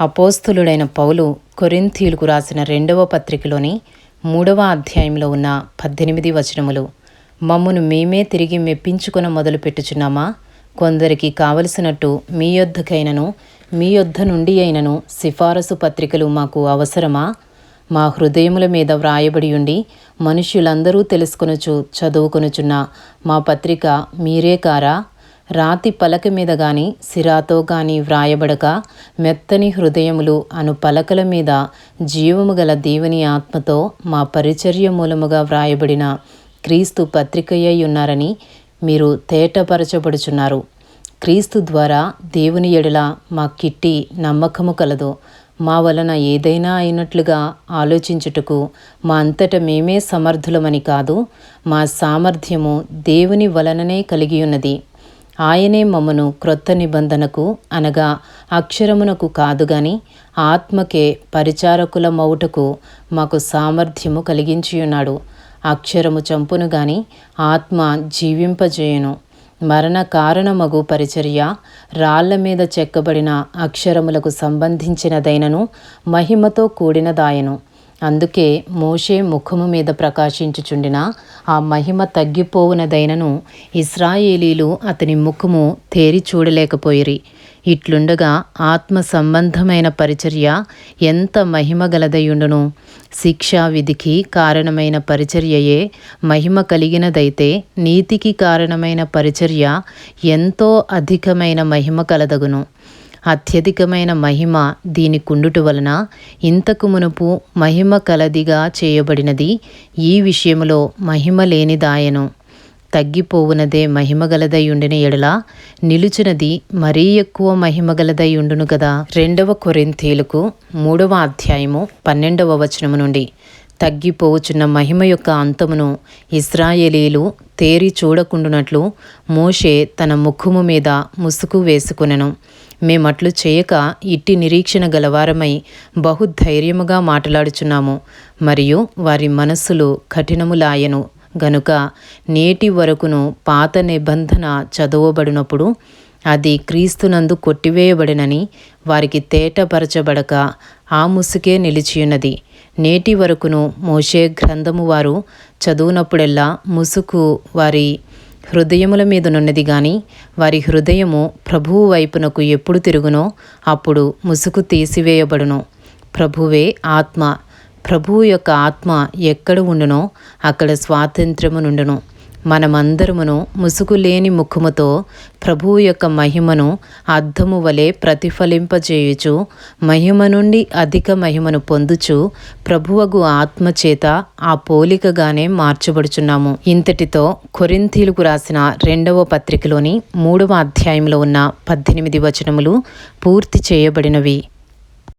అపోస్తులుడైన పౌలు కొరింథీయులకు రాసిన రెండవ పత్రికలోని మూడవ అధ్యాయంలో ఉన్న పద్దెనిమిది వచనములు మమ్మును మేమే తిరిగి మెప్పించుకున మొదలుపెట్టుచున్నామా? కొందరికి కావలసినట్టు మీ యొద్దకైనను మీ యొద్ద నుండి అయినను సిఫారసు పత్రికలు మాకు అవసరమా? మా హృదయముల మీద వ్రాయబడి ఉండి మనుష్యులందరూ తెలుసుకొనుచు చదువుకొనుచున్న మా పత్రిక మీరే కారా? రాతి పలక మీద గాని సిరాతో గాని వ్రాయబడక మెత్తని హృదయములు అను పలకల మీద జీవము గల దేవుని ఆత్మతో మా పరిచర్య మూలముగా వ్రాయబడిన క్రీస్తు పత్రికయ్యై ఉన్నారని మీరు తేటపరచబడుచున్నారు. క్రీస్తు ద్వారా దేవుని ఎడల మా కిట్టి నమ్మకము కలదు. మా వలన ఏదైనా అయినట్లుగా ఆలోచించుటకు మా అంతట మేమే సమర్థులమని కాదు మా సామర్థ్యము దేవుని వలననే కలిగి ఉన్నది ఆయనే మమ్మను క్రొత్త నిబంధనకు అనగా అక్షరమునకు కాదుగాని ఆత్మకే పరిచారకుల మౌటకు మాకు సామర్థ్యము కలిగించియున్నాడు. అక్షరము చంపును గాని ఆత్మ జీవింపజేయును. మరణ కారణమగు పరిచర్య రాళ్ళ మీద చెక్కబడిన అక్షరములకు సంబంధించినదైనను మహిమతో కూడినదాయను. అందుకే మోషే ముఖము మీద ప్రకాశించుచుండిన ఆ మహిమ తగ్గిపోవునదైనను ఇస్రాయేలీలు అతని ముఖము తేరి చూడలేకపోయిరి. ఇట్లుండగా ఆత్మ సంబంధమైన పరిచర్య ఎంత మహిమ గలదయుండును? శిక్షా విధికి కారణమైన పరిచర్యయే మహిమ కలిగినదైతే నీతికి కారణమైన పరిచర్య ఎంతో అధికమైన మహిమ కలదగును. అత్యధికమైన మహిమ దీని కుండుట వలన ఇంతకు మునుపు మహిమ కలదిగా చేయబడినది ఈ విషయములో మహిమ లేనిదాయను. తగ్గిపోవునదే మహిమగలదయుండిన ఎడల నిలుచునది మరీ ఎక్కువ మహిమగలదయుండును కదా రెండవ కొరింతీలకు మూడవ అధ్యాయము పన్నెండవ వచనము నుండి తగ్గిపోవచ్చున్న మహిమ యొక్క అంతమును ఇస్రాయేలీలు తేరి చూడకుండునట్లు మోషే తన ముఖము మీద ముసుగు వేసుకునెను. మేమట్లు చేయక ఇట్టి నిరీక్షణ గలవారమై బహుధైర్యముగా మాట్లాడుచున్నాము. మరియు వారి మనస్సులు కఠినములాయను. గనుక నేటి వరకును పాత నిబంధన చదవబడినప్పుడు అది క్రీస్తునందు కొట్టివేయబడినని వారికి తేటపరచబడక ఆ ముసుకే నిలిచియున్నది. నేటి వరకును మోషే గ్రంథము వారు చదువునప్పుడెల్లా ముసుకు వారి హృదయముల మీదనున్నది గాని వారి హృదయము ప్రభువు వైపునకు ఎప్పుడు తిరుగునో అప్పుడు ముసుకు తీసివేయబడును. ప్రభువే ఆత్మ. ప్రభువు యొక్క ఆత్మ ఎక్కడ ఉండునో అక్కడ స్వాతంత్ర్యము నుండును. మనమందరమును ముసుగులేని ముఖముతో ప్రభువు యొక్క మహిమను అద్దము వలె ప్రతిఫలింపజేయుచు మహిమ నుండి అధిక మహిమను పొందుచు ప్రభువగు ఆత్మచేత ఆ పోలికగానే మార్చబడుచున్నాము. ఇంతటితో కొరింథీలకు రాసిన రెండవ పత్రికలోని మూడవ అధ్యాయంలో ఉన్న పద్దెనిమిది వచనములు పూర్తి చేయబడినవి.